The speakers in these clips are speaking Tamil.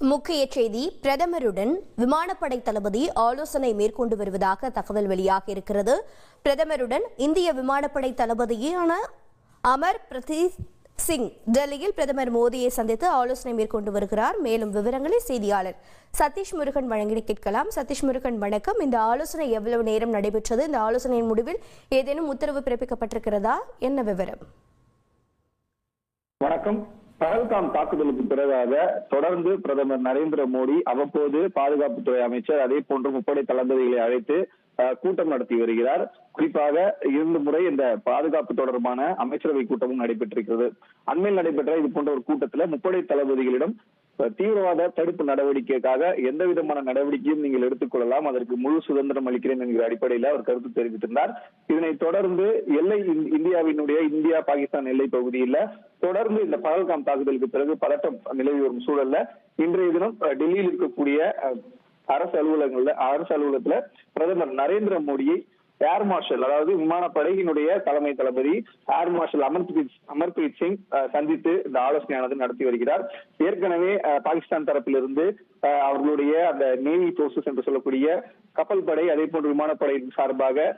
முக்கிய செய்தி பிரதமருடன் விமானப்படை தளபதி ஆலோசனை மேற்கொண்டு வருவதாக தகவல் வெளியாக இருக்கிறது. பிரதமருடன் இந்திய விமானப்படை தளபதியான அமர் பிரதீப் சிங் டெல்லியில் பிரதமர் மோடியை சந்தித்து ஆலோசனை மேற்கொண்டு வருகிறார். மேலும் விவரங்களை செய்தியாளர் சதீஷ் முருகன் வழங்கி கேட்கலாம். சதீஷ் முருகன் வணக்கம். இந்த ஆலோசனை எவ்வளவு நேரம் நடைபெற்றது? இந்த ஆலோசனையின் முடிவில் ஏதேனும் உத்தரவு பிறப்பிக்கப்பட்டிருக்கிறதா? என்ன விவரம்? வணக்கம். பகல்காம் தாக்குதலுக்கு பிறகாக தொடர்ந்து பிரதமர் நரேந்திர மோடி அவ்வப்போது பாதுகாப்புத்துறை அமைச்சர் அதே போன்று முப்படை தளபதிகளை அழைத்து அஹ், கூட்டம் நடத்தி வருகிறார். குறிப்பாக இரண்டு முறை இந்த பாதுகாப்பு தொடர்பான அமைச்சரவை கூட்டமும் நடைபெற்றிருக்கிறது. அண்மையில் நடைபெற்ற இது போன்ற ஒரு கூட்டத்தில் முப்படை தளபதிகளிடம் தீவிரவாத தடுப்பு நடவடிக்கைக்காக எந்த விதமான நடவடிக்கையும் நீங்கள் எடுத்துக்கொள்ளலாம் அதற்கு முழு சுதந்திரம் அளிக்கிறேன் என்கிற அடிப்படையில் அவர் கருத்து தெரிவித்திருந்தார். இதனை தொடர்ந்து எல்லை இந்தியாவினுடைய இந்தியா பாகிஸ்தான் எல்லை பகுதியில் தொடர்ந்து இந்த பகல்காம் தாக்குதலுக்கு பிறகு பதட்டம் நிலவி வரும் சூழல்ல இன்றைய தினம் டெல்லியில் இருக்கக்கூடிய அரசு அலுவலகங்கள்ல அரசு அலுவலகத்துல பிரதமர் நரேந்திர மோடியை ஏர் மார்ஷல் அதாவது விமானப்படையினுடைய தலைமை தளபதி ஏர் மார்ஷல் அமர்பிரீத் அமர்பிரீத் சிங் சந்தித்து இந்த ஆலோசனையானது நடத்தி வருகிறார். ஏற்கனவே பாகிஸ்தான் தரப்பிலிருந்து அவர்களுடைய அந்த நேவி போர்சஸ் என்று சொல்லக்கூடிய கப்பல் படை அதே போன்று விமானப்படையின் சார்பாக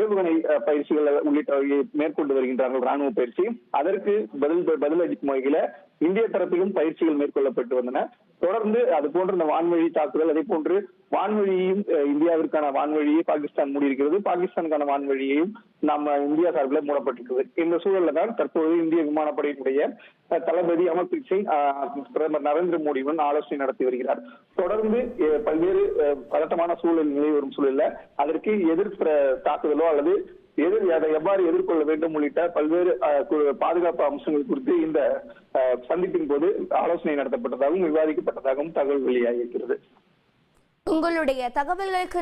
ஏவுகணை பயிற்சிகள் உள்ளிட்டவை மேற்கொண்டு வருகின்றார்கள் ராணுவ பயிற்சி. அதற்கு பதில் பதிலளிக்கும் வகையில இந்திய தரப்பிலும் பயிற்சிகள் மேற்கொள்ளப்பட்டு வந்தன. தொடர்ந்து அது போன்ற இந்த வான்வழி தாக்குதல் அதே போன்று வான்வழியையும் இந்தியாவிற்கான வான்வழியை பாகிஸ்தான் மூடியிருக்கிறது. பாகிஸ்தானுக்கான வான்வழியையும் நம்ம இந்தியா சார்பில் மூடப்பட்டிருக்கிறது. இந்த சூழல்ல தான் தற்போது இந்திய விமானப்படையினுடைய தளபதி அமர்பிரீத் சிங் பிரதமர் நரேந்திர மோடியுடன் ஆலோசனை நடத்தி வருகிறார். தொடர்ந்து பல்வேறு பதட்டமான சூழல் நிலை வரும் சூழல்ல அதற்கு எதிர்ப்பு தாக்குதலோ அல்லது எதிர் அதை எவ்வாறு எதிர்கொள்ள வேண்டும் உள்ளிட்ட பல்வேறு அஹ், பாதுகாப்பு அம்சங்கள் குறித்து இந்த சந்திப்பின் போது ஆலோசனை நடத்தப்பட்டதாகவும் விவாதிக்கப்பட்டதாகவும் தகவல் வெளியாகியிருக்கிறது உங்களுடைய தகவல்களுக்கு